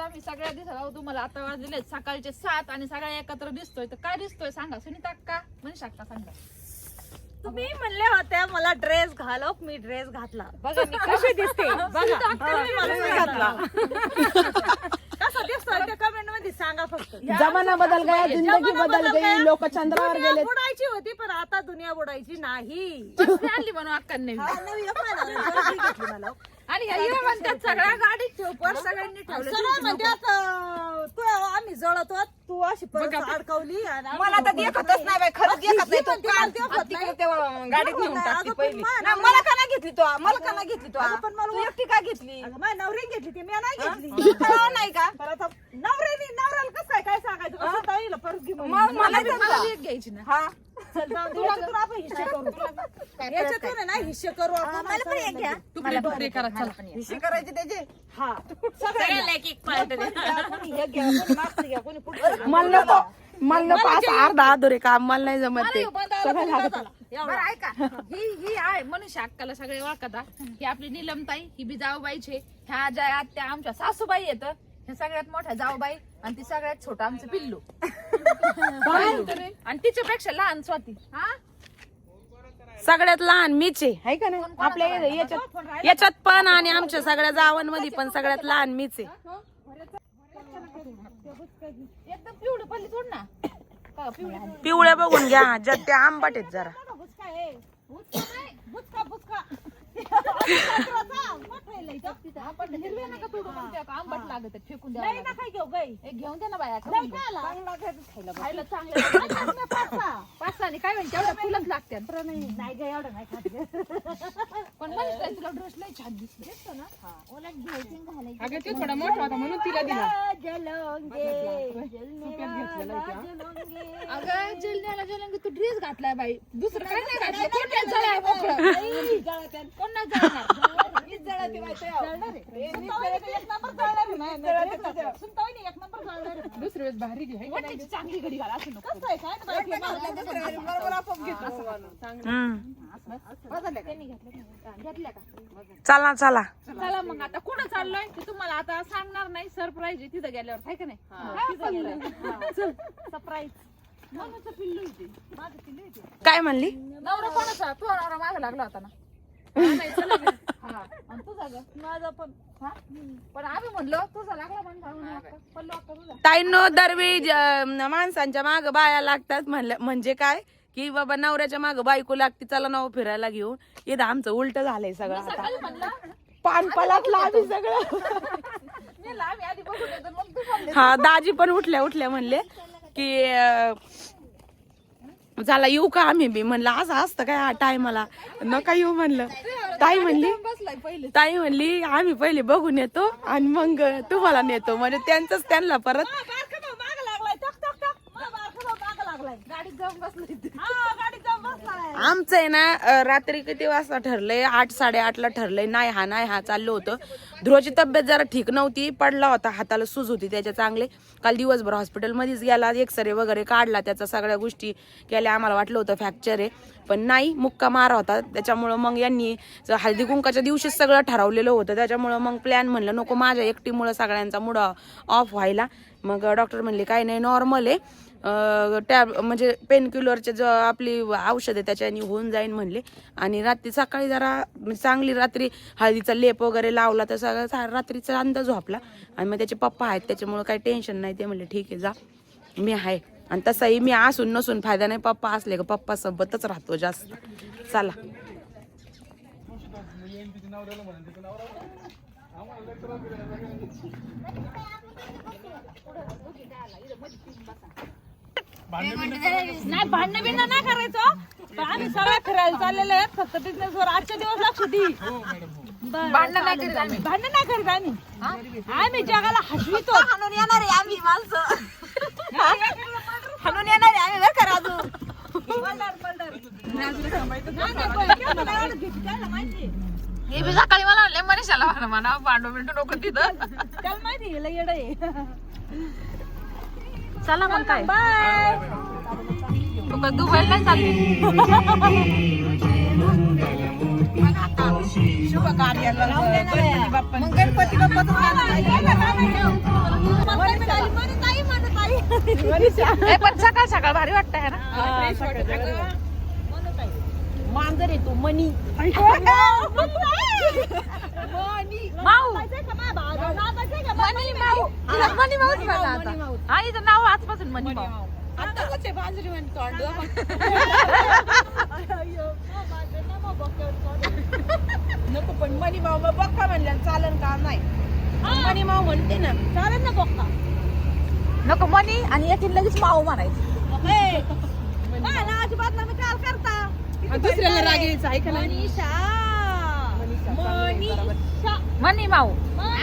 आम्ही सगळ्या दिसत तुम्हाला आता वाजले सकाळचे सात आणि सगळ्या एकत्र दिसतोय. तर काय दिसतोय सांगा? सुनीता का? म्हणजे शकता सांगा. तुम्ही म्हणले होते मला ड्रेस घालो. मी ड्रेस घातला. बघा मी कशी दिसते. कसं दिसतोय? ते कमेंटमध्ये सांगा फक्त. जमाना बदल गया जिंदगी बदल. गई लोक चंद्रावर गेले बुडायची होती पण आता दुनिया बुडायची नाही. आणली म्हणून अक्कांनी हा. आणि हिरा म्हणतात सगळ्या गाडीत ठेव पर्स सगळ्यांनी ठेवलं. सगळं तू आम्ही जळतो तू अशी परत अडकवली आणि आम्ही मला तर देखतच नाही बाई खरंच देखत नाही तो म्हणते, मला काल तिकडे. तेव्हा गाडीत नेऊन पहिली. का नाही घेतली तू? मला का नाही घेतली तू? पण मला- एकटी का घेतली? माझ्या नवरीने घेतली ती मी नाही घेतली. नाही का? पण आता नवऱ्याने नवऱ्याला कसं काय काय सांगायचं? कसं ताईला परत घे म्हणून. मग मला घ्यायची ना हा? चल जाऊ दे, याच्यातून आपण हिस्से करू. याच्यातून आहे? ना हिस्से करू आपण. असं तुकडे तुकडे करा चला. हिशी करायची त्याचे. हा. सगळ्यांना कोणी हे घ्या कोणी मागचं घ्या कोणी पुढचं घ्या. मला नको. मला नको. असं अर्धा अधुरे काम मला नाही जमत ते. सगळं लागत बरं ऐका. ही ही आहे मनुष्य अक्काला सगळे ओळखता ही आपली निलमताई ही बी जाऊबाईचे ह्या ज्या आत्या आमच्या सासूबाई येत ह्या सगळ्यात मोठ्या जाऊबाई आणि ती सगळ्यात छोटा आमचं पिल्लू. आणि तिच्यापेक्षा लहान स्वाती. हा? सगळ्यात लहान मीच आहे. हाय का नाही? आपल्या याच्यात याच्यात पण आणि आमच्या सगळ्या जावांमध्ये पण सगळ्यात लहान मीच आहे. एकदम पिवळं पल्ली सोड ना. का पिवळी पिवळ्या बघून घ्या. ज्यात त्या आंबाट आहेत जरा बुचका आहे. बुचका नाही बुचका बुचका. मोठं आहे लई गं. आपण हिरवे नका तोडू मग त्या आंबट लागत आहे, फेकून नाही काय घेऊ गाई एक घेऊन दे ना बाया नाही खाऊन घे. का आला? खायला चांगलं लागतं. पाच सहा आणि काय म्हणते तेवढ्या फुलंच लागतात नाही ग एवढं नाही खात गं. पण मनीषा, तुला ड्रेस लय छान दिसतो ना अगं ते थोडा मोठा होता म्हणून तिला दिला जलोंगे जलनेवाला जलोंगे अगं जलण्याला जलंग तू ड्रेस घातलाय बाई दुसरं काय नाही घातलं कोण नाही जळाय मोकळं कोण नाही जळणार दुसरी वेळेस भारी घे चांगली घडी घाला असं नको. कसं आहे काय बरोबर घेतो. चला चला. चला मग आता कुठं चाललोय? ते तुम्हाला आता सांगणार नाही. सरप्राईज आहे तिथं गेल्यावर हाय का नाही? सरप्राईज पिल्लू. माझं पिल्लू. काय म्हणली? नवरा कोणाचा? तू नवरा मागे लागला होता ना. हा. हा. माझा पण हा? पण आम्ही म्हणलो तुझा लागला पण ताईंनो दरवेळी ज- माणसांच्या माग बाया लागतात म्हणलं म्हणजे काय? की बाबा नवऱ्याच्या माग बायको लागते चला नाव फिरायला घेऊन. इथं आमचं उलट झालंय सगळं आता सकाळी म्हणलं पान पलाटला आम्ही सगळं. मी म्हणलं, आम्ही आधी बघून येतो मग तू म्हणले हा दाजी पण उठल्या उठल्या म्हणले की अं, झाला येऊ का आम्ही? बी म्हणलं असं असतं काय हा टायमाला नका येऊ म्हणलं. ताई म्हणली बसलाय पहिले ताई म्हणली आम्ही पहिले बघून येतो आणि मग तुम्हाला नेतो. म्हणजे त्यांचंच त्यांना परत. लागलाय. आमचं आहे ना रात्री किती वाजता ठरलंय? आठ साडेआठला ठरलंय. नाही हा नाही हा चाललो होतं. ध्रुवची तब्येत जरा ठीक नव्हती. पडला होता. हाताला सूज होती त्याच्या चांगले. काल दिवसभर हॉस्पिटलमध्येच गेला. एक्सरे वगैरे काढला. त्याचा सगळ्या गोष्टी केल्या. आम्हाला वाटलं होतं फ्रॅक्चर आहे. पण नाही मुक्का मारा होता. त्याच्यामुळं मग यांनी हळदी कुंकाच्या दिवशीच सगळं ठरवलेलं होतं. त्याच्यामुळं मग प्लॅन म्हणलं नको माझ्या एकटीमुळं सगळ्यांचा मूड ऑफ व्हायला. मग डॉक्टर म्हणले काही नाही नॉर्मल आहे. टॅब म्हणजे पेनक्युलरचे जो आपली औषध आहे त्याच्याने होऊन जाईन म्हणले. आणि रात्री सकाळी जरा चांगली रात्री हळदीचा लेप वगैरे लावला तर सगळा सा- रात्रीचा अंदाज झोपला. आणि मग त्याचे पप्पा आहेत त्याच्यामुळं काही टेन्शन नाही. ते म्हणले ठीक आहे जा. मी आहे. आणि तसंही मी असून नसून फायदा नाही पप्पा असले का पप्पा सोबतच राहतो जास्त. चला. नाही भांडण बिंडण नाही करायचं. पण आम्ही सगळ्या फिरायला चाललेले आहेत फक्त बिझनेस वर आजच्या दिवस लक्ष दे. भांडण नाही करीत आम्ही. भांडण नाही करत आम्ही. आम्ही जगाला हसवितो. हाणून येणार आहे आम्ही माणसं. हाणून येणार आहे आम्ही बरं का राजू? हे बी सकाळी मला म्हणले मनीषाला म्हणा भांडू बिंडू नको तिथं. त्याला माहिती येडं आहे. चला मग काय. बाय. दुबईला चालली. शुभ कार्याला मग गणपती बाप्पा पण सकाळ सकाळ भारी वाटतंय ना? मांजर आहे तू मनी. माऊ. मनी माऊ. तिला मनी माऊच म्हणा आता. हा हिचं नाव आजपासून मनी माऊ. नको पण मनी मग बक्का म्हणल्या चालन का? नाही. मनी म्हणते ना. चालेल ना बघा नको मनी आणि याची लगेच माऊ म्हणायची. काय ना अजिबात ना काल करता दुसऱ्याला राग यायचा ऐका ना मनीषा. मनीषा मनी माऊ.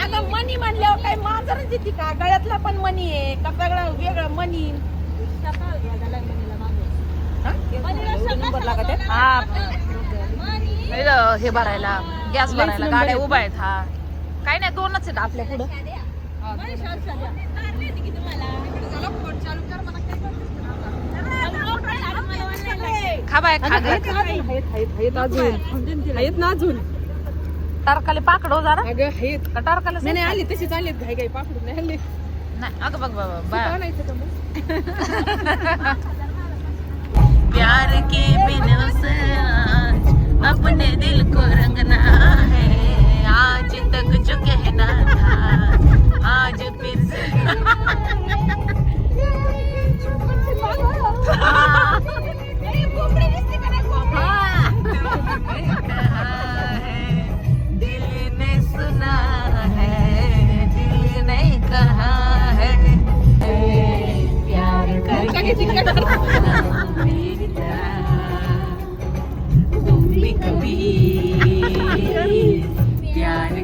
अगं मनी म्हणल्यावर काय मांजरच येते का? गळ्यातला पण मनी आहे का सगळं वेगळं मनी? हा? हे. भरायला गॅस भरायला गाड्या उभ्या आहेत हा. काही नाही दोनच आहेत आपल्या पुढं खा बाय खा ग आहेत ना अजून. टारकाले पाकडो जरा. अगं आहेत. का टारकाला नाही नाही आली तशीच आली घाई घाई पाकडून नाही आली. नाही अगं बघ बाबा बा आणायचं का मग? प्यार के बिन से आज अपने दिल को रंगना है। आज तक जो कहना था आज फिर से। है। प्यार करके मेरी तरह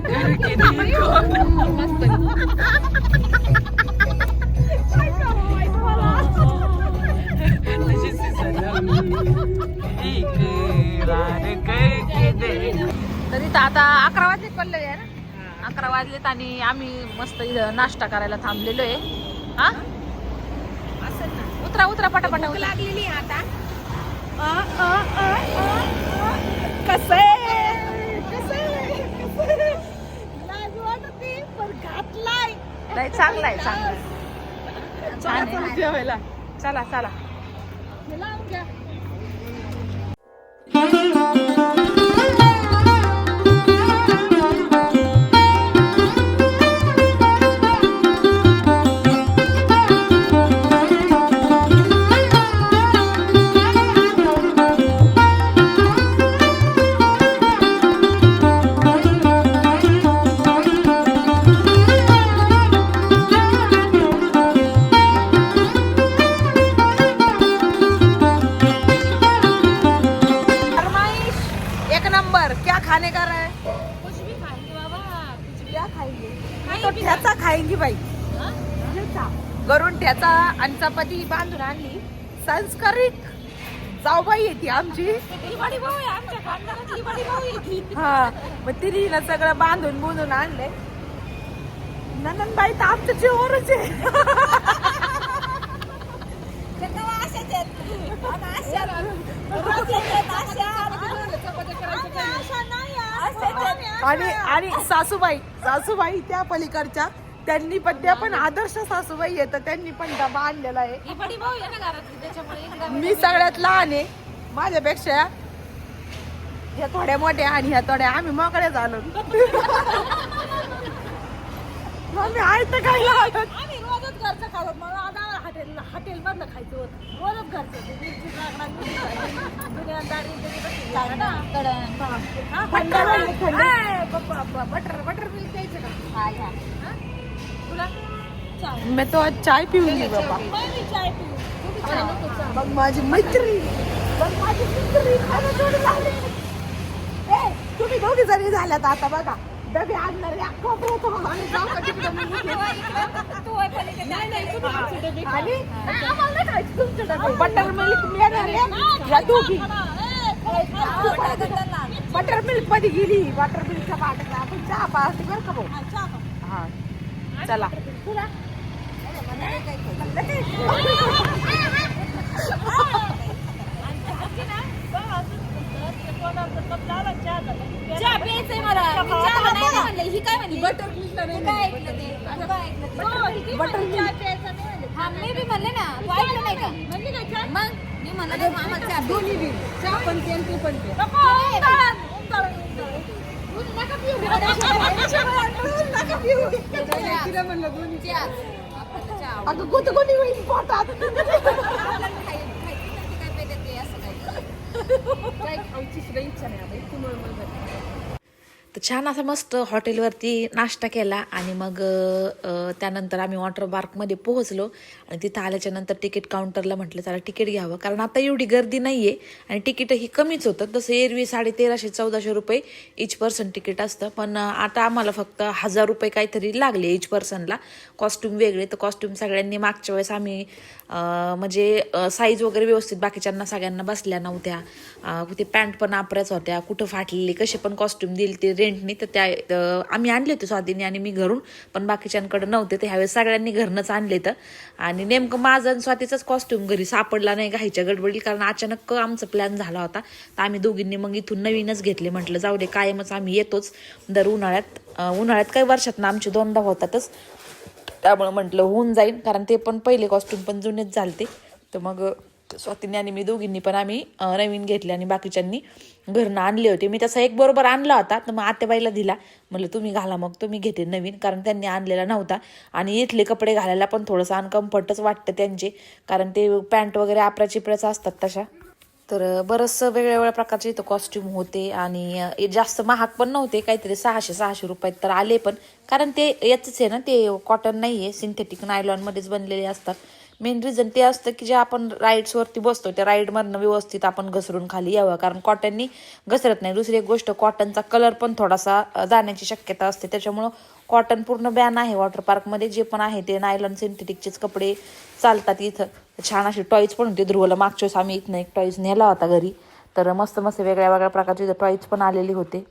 करके देखो तर आता अकरा वाजले पडले ना अकरा वाजलेत आणि आम्ही मस्त इथं नाश्ता करायला थांबलेलो आहे हा उतरा उतरा पटापटा. लागलेली आता. कसं नाही चांगला आहे. चांगला. जेवायला. चला चला. चपाती बांधून आणली. संस्कारित जाऊबाई येते आमची. हा मग तिने ना सगळं बांधून बुंधून आणले. नंदनबाई तर आमच्या जीवावरच आहे. आणि आणि सासूबाई सासूबाई त्या पलीकडच्या. त्यांनी पण त्या पण आदर्श सासूबाई येतं त्यांनी पण डबा आणलेला आहे. मी सगळ्यात लहान आहे. माझ्यापेक्षा ह्या थोड्या मोठ्या आणि ह्या थोड्या आम्ही मोकळ्या झालो. आम्ही आहे तर काय लागत आम्ही रोजच घरचं खातो मला आता हॉटेल हॉटेल मधलं खायचं होतं. रोजच घरचं. ते मिरची. लाकडा, मिरची लाकडा, कशी लाकडा. हा, बटर बटर मिल्क प्यायचं का? हा. मी तो आज चाय पिऊन बाबा. मग मी चाय पिऊ. तू बी चाय नको चाय. मग माझी मैत्री मग माझी मित्री खायला जोडी लागली ए तुम्ही दोघी जरी झाल्यात आता बघा. डबे आणणार बटर मिल्क मिळणार आहे. या दोघी. बटर मिल्कमध्ये गेली. बटर मिल्कच्या बाटल्या आपण चहा पाहते बरं का भाऊ? चला चहा प्यायचंय मला. मी चहा नाही म्हणलं. ही काय म्हणली? बटर मिल्क नाही म्हणली. Buttermilk. चहा प्यायचं नाही म्हणले. हा मी बी म्हणले ना तू ऐकलं नाही का म्हणली काय चहा? मग मी म्हणलं नाही आम्हाला चहा दोन्ही बी चहा पण ते आणि तू पण ते नको, उंदळण, उंदळण, उंदळण. अगं कोणतं कोणी होईल पोटात खायची सुद्धा इच्छा नाही आता इतकी मळमळ. तर छान असा मस्त हॉटेलवरती नाश्ता केला आणि मग त्यानंतर आम्ही वॉटर पार्कमध्ये पोहोचलो आणि तिथं आल्याच्यानंतर तिकीट काउंटरला म्हटलं चला तिकीट घ्यावं. कारण आता एवढी गर्दी नाही आहे आणि तिकीटही कमीच होतं. तसं एरवी साडे तेराशे चौदाशे रुपये इच पर्सन तिकीट असतं. पण आता आम्हाला फक्त हजार रुपये काहीतरी लागले इच पर्सनला कॉस्ट्युम वेगळे. तर कॉस्ट्युम सगळ्यांनी मागच्या वेळेस आम्ही म्हणजे साईज वगैरे व्यवस्थित बाकीच्यांना सगळ्यांना बसल्या नव्हत्या. कुठे पॅन्ट पण आपऱ्याच होत्या कुठं फाटलेली कसे पण कॉस्ट्युम दिली ते रेंटनी तर त्या आम्ही आणले होते स्वाधीने आणि मी घरून पण बाकीच्यांकडे नव्हते तर ह्यावेळेस सगळ्यांनी घरनंच आणले तर आणि नेमकं माझं आणि स्वातीचाच कॉस्ट्युम घरी सापडला नाही घाईच्या गडबडीत कारण अचानक आमचा प्लॅन झाला होता. तर आम्ही दोघींनी मग इथून नवीनच घेतले म्हटलं जाऊ दे कायमच आम्ही येतोच दर उन्हाळ्यात. उन्हाळ्यात काही वर्षात ना आमचे दोनदा होतातच. त्यामुळं म्हटलं होऊन जाईल कारण ते पण पहिले कॉस्ट्युम पण जुनेच झालते. तर मग स्वातीने आणि मी दोघींनी पण आम्ही नवीन घेतले आणि बाकीच्यांनी घरनं आणले होते. मी तसा एक बरोबर आणला होता तर मग आत्याबाईला दिला. म्हटलं तुम्ही घाला मग तुम्ही घेते नवीन. कारण त्यांनी आणलेला नव्हता. आणि इथले कपडे घालायला पण थोडंसं अनकम्फर्टच वाटतं त्यांचे. कारण ते पॅन्ट वगैरे आपल्या चिपळ्याचा असतात तशा. तर बरंचसं वेगळ्या वेगळ्या प्रकारचे इथं कॉस्ट्युम होते आणि जास्त महाग पण नव्हते काहीतरी सहाशे सहाशे रुपयात तर आले पण. कारण ते याचंच आहे ना ते कॉटन नाही आहे सिंथेटिक नायलॉनमध्येच बनलेले असतात. मेन रिझन ते असतं की जे आपण राईड्सवरती बसतो त्या राईडमधनं व्यवस्थित आपण घसरून खाली यावं. कारण कॉटननी घसरत नाही. दुसरी एक गोष्ट कॉटनचा कलर पण थोडासा जाण्याची शक्यता असते. त्याच्यामुळं कॉटन पूर्ण बॅन आहे वॉटर पार्कमध्ये जे पण आहे ते नायलॉन सिंथेटिकचेच कपडे चालतात इथं. छान असे टॉईज पण होते ध्रुवला. मागच्या वेळेस आम्ही इथनं एक टॉईज नेला होता घरी. तर मस्त मस्त वेगळ्या वेगळ्या प्रकारचे टॉईज पण आलेले होते.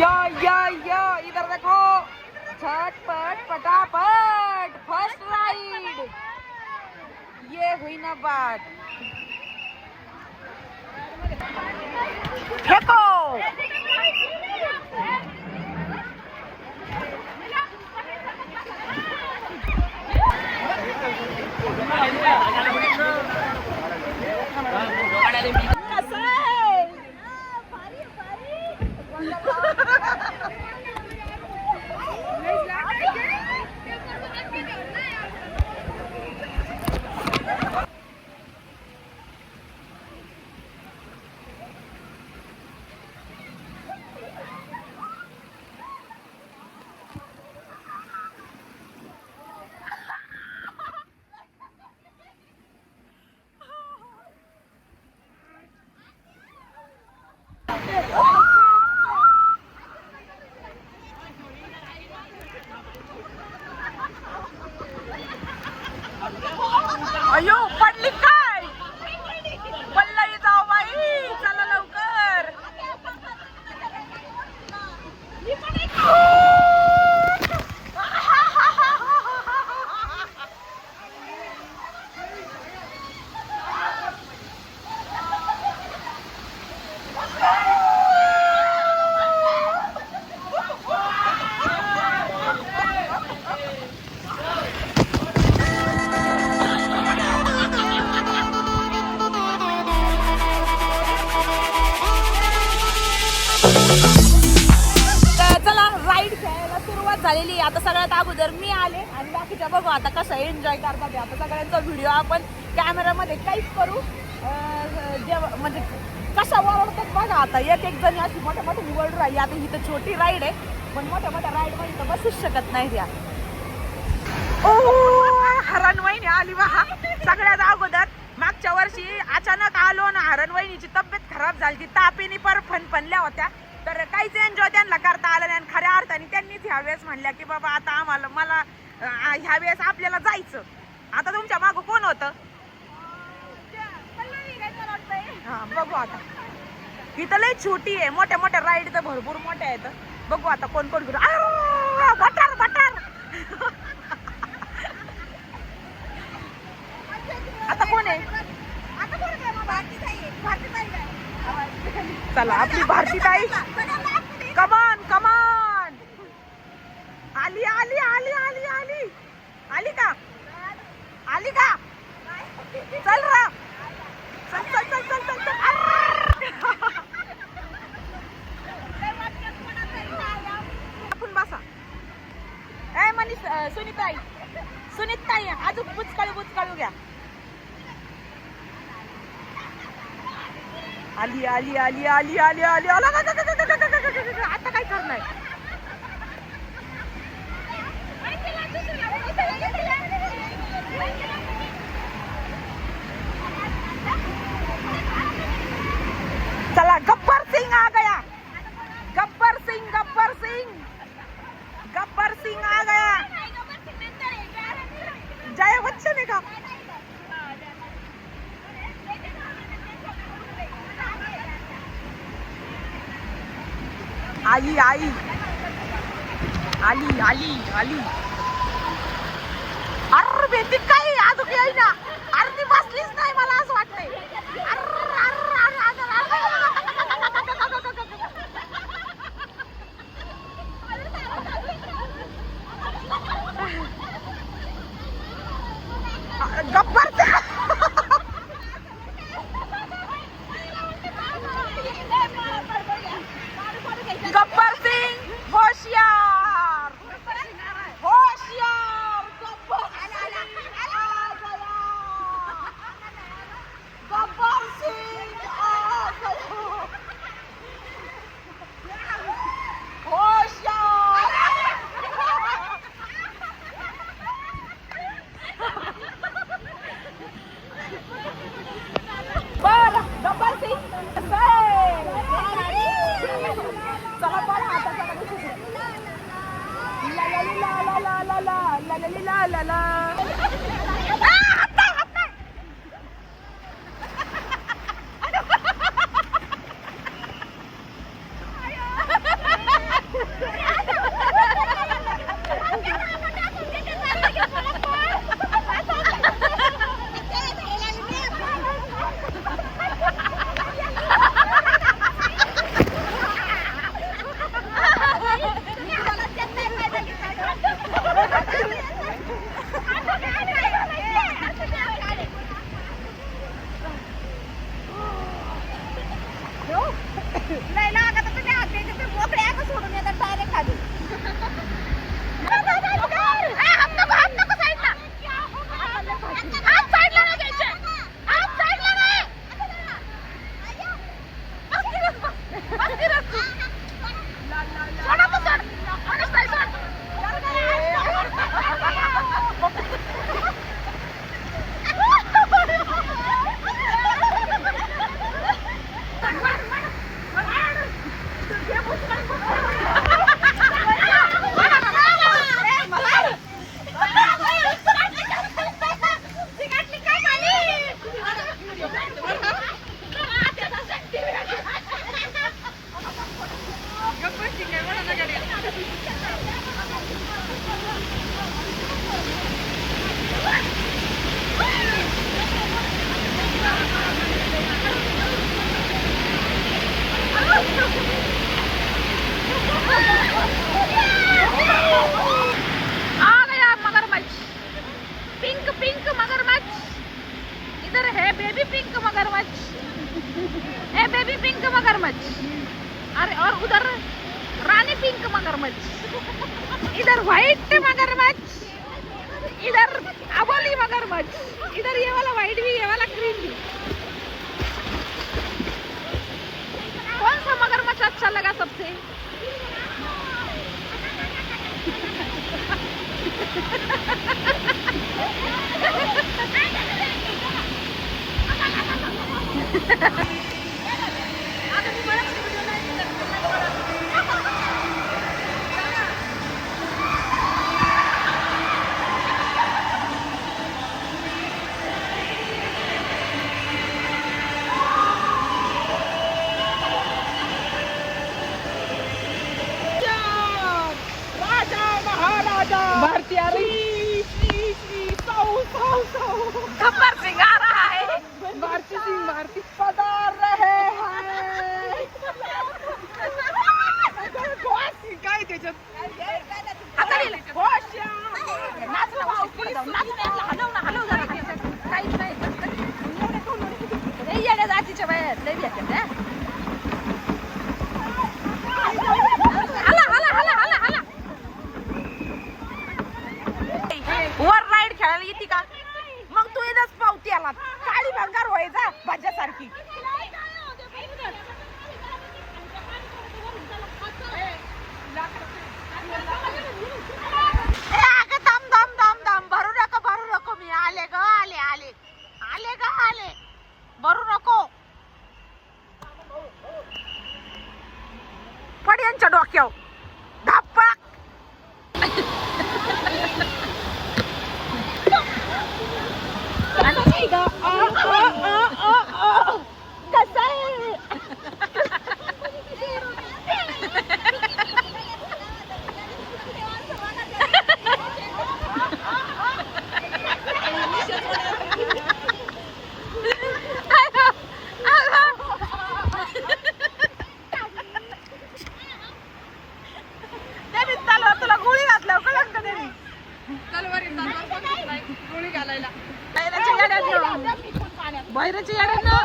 या या या इधर देखो पटापट फ़र्स्ट राइड ये हुई ना बात। ¡Gracias! झालेली आता सगळ्यात अगोदर मी आले आणि बाकीच्या बघू आता कसं एन्जॉय करतात आता सगळ्यांचा व्हिडिओ आपण कॅमेरामध्ये काहीच करू. जेव्हा म्हणजे कशा वरडतात बघा आता. एक एक जणी अशी मोठ्या मोठ्या निवड राहिली आता ही तर छोटी राईड आहे. पण मोठ्या मोठ्या राईडमध्ये तर बसूच शकत नाही त्या. ओ हरणवहिनी आली वाहा सगळ्यात अगोदर मागच्या वर्षी अचानक आलो ना हरणवहिनीची तब्येत खराब झाली ती तापीने पर फनफनल्या होत्या. काहीच एन्जॉय त्यांना करता आलं नाही आणि खऱ्या अर्थाने त्यांनीच ह्या वेळेस म्हणल्या की बाबा आता आम्हाला मला अं, ह्या वेळेस आपल्याला जायचं. आता तुमच्या मागं कोण होतं? हा बघू आता. ही तर लई छोटी आहे मोठ्या मोठ्या राईड तर भरपूर मोठ्या आहेत. बघू आता कोण कोण करू बटार बटार आता कोण आहे? चला आपली भारती ताई. कमान कमान आली आली आली आली आली आली का आली का चल रा चल चल चल चल चल चल आपण बसा. ए मनीष सुनीताई. सुनीताई अजून बुचकाळू बुचकाळू घ्या. आली आली आली आली आली आली आला. आता चला, गब्बर सिंह आ गया। गब्बर सिंह गब्बर सिंह। गब्बर सिंह आ गया। जय बच्चन ने कहा आई आई आली आली आली अर बेटी काय अजून याय ना ती बसलीच नाही मला असं वाटतंय गप्पर गब्बर पिंक पिंक मगरमच्छ इधर है बेबी पिंक मगरमच्छ है बेबी पिंक मगरमच्छ अरे और उधर रानी पिंक मगरमच्छ इधर व्हाइट मगरमच्छ इधर अबोली मगरमच्छ इधर ये वाला व्हाइट भी ये वाला ग्रीन भी. कौन सा मगरमच्छ अच्छा लगा सबसे? Ada di mana? വൈറ ചെയ്യാറെന്നോ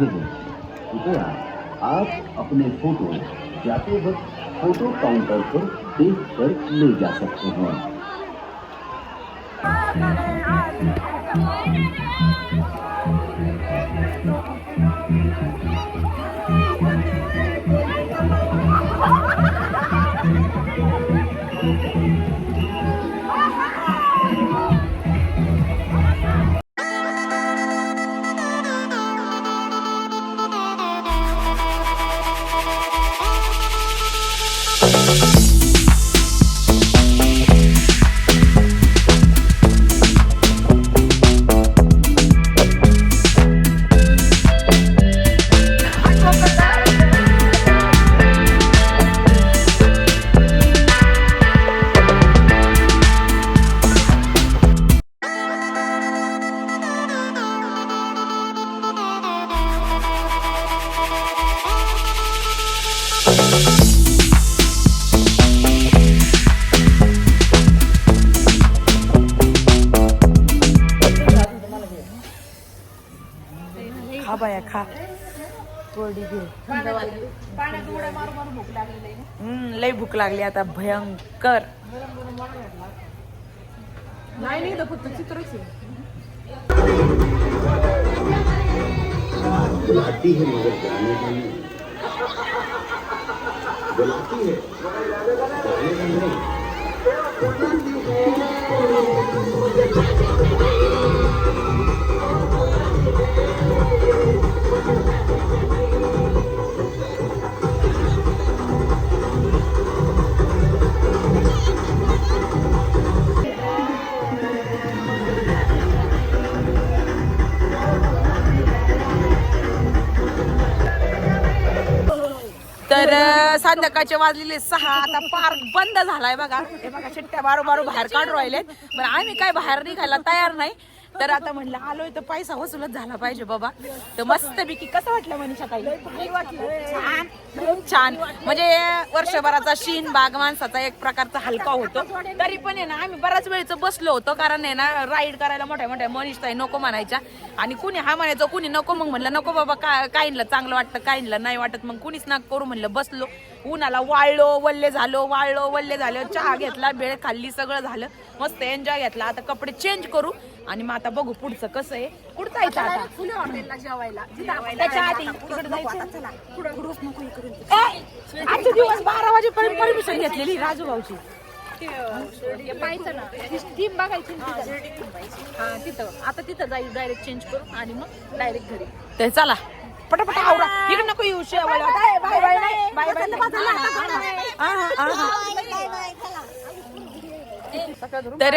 रहे कृपया आप अपने फ़ोटो, जाते वक्त फ़ोटो काउंटर पर देख कर ले जा सकते हैं। खा बाया खा. कोरडी घे. भूक. हम्म, लय भूक लागली आता भयंकर. बुलाती है मगर जाने का नहीं? बुलाती है? जाने का नहीं? तर संध्याकाळचे वाजलेले सहा आता पार्क बंद झालाय बघा. हे बघा शिट्ट्या बारो बारो बाहेर काढून राहिलेत. पण आम्ही काय बाहेर निघायला तयार नाही. तर आता म्हणलं आलोय तर पैसा वसूलच झाला पाहिजे बाबा. तर मस्त पैकी कसं वाटलं मनीषा ताई छान. खूप छान. म्हणजे वर्षभराचा शीन बाग माणसाचा एक प्रकारचा हलका होतो. तरी पण आहे ना आम्ही बराच वेळचं बसलो होतो कारण आहे ना राईड करायला मोठ्या मोठ्या मनीष ताई नको म्हणायच्या. आणि कुणी हा म्हणायचं कुणी नको मग म्हणलं नको बाबा का काहींना चांगलं वाटतं काहींना नाही वाटत. मग कुणीच ना करू म्हणलं बसलो. उन्हाला वाळलो वल्ले झालो वाळलो वल्ले झालो चहा घेतला बेळ खाल्ली सगळं झालं. मस्त एन्जॉय घेतला. आता कपडे चेंज करू. आणि मग आता बघू पुढचं कसं आहे. कुठं जायचं आता फुले हॉटेलला जेवायला. त्याच्या आधी जायचं. ए, आजचे दिवस बारा वाजेपर्यंत परमिशन घेतलेली राजू भाऊची. पाहायचं ना. टीम बघायची ना तिथं. हा तिथं. आता तिथं जाईल डायरेक्ट चेंज करू आणि मग डायरेक्ट घरी. ते चला. पटापट आवरा. इकडे नको येऊ शेवळ बाय बाय बाय बाय तर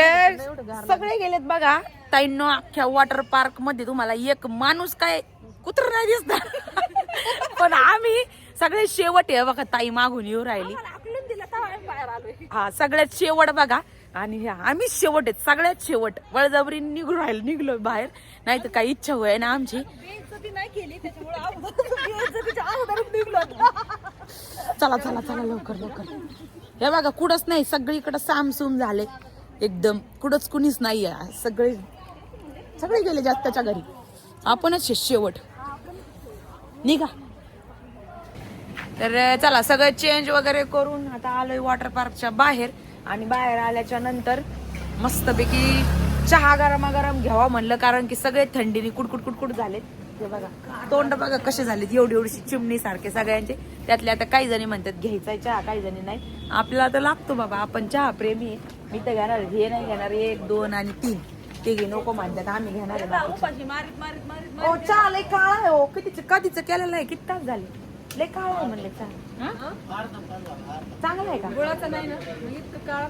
सगळे गेलेत बघा. ताईंनो अख्ख्या वॉटर पार्कमध्ये तुम्हाला एक माणूस काय कुत्र नाही दिसणार. पण आम्ही सगळे शेवट आहे बघा ताई मागून येऊ राहिली. हा सगळ्यात शेवट बघा. आणि आम्ही शेवट आहेत सगळ्यात शेवट. बळजबरी निघून राहिलो निघलो बाहेर. नाही तर काही इच्छा होय ना आमची. चला चला चला लवकर लवकर. हे बघा कुठंच नाही सगळीकडे सामसूम झाले. एकदम कुठंच कुणीच नाही आहे. सगळे सगळे गेले जास्तच्या घरी. आपणच शेवट. निघा. तर चला सगळं चेंज वगैरे करून आता आलोय वॉटर पार्कच्या बाहेर आणि बाहेर आल्याच्यानंतर मस्तपैकी चहा गरमागरम घ्यावा म्हणलं कारण की सगळे थंडीने कुडकुड कुडकुड झालेत. ते बघा तोंड बघा कसे झालेत एवढी एवढीशी चिमणी सारखे सगळ्यांचे. त्यातले आता काही जणी म्हणतात घ्यायचा चहा काही जणी नाही. आपल्याला तर लागतो बाबा आपण चहा प्रेमी आहे. मी तर घेणार हे नाही घेणार एक दोन आणि तीन. ते घे नको म्हणतात. आम्ही घेणार आहे बाकीचे. ओ चहा लय काळा आहे हो. कितीच कधीच केलेलं आहे किती तास झाले? लय काळा आहे म्हणले चहा. चांगला आहे का? गुळाचं नाही ना? मग इतकं काळा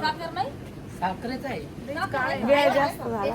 साखर नाही? साखरेच आहे. वेळ जास्त झाला.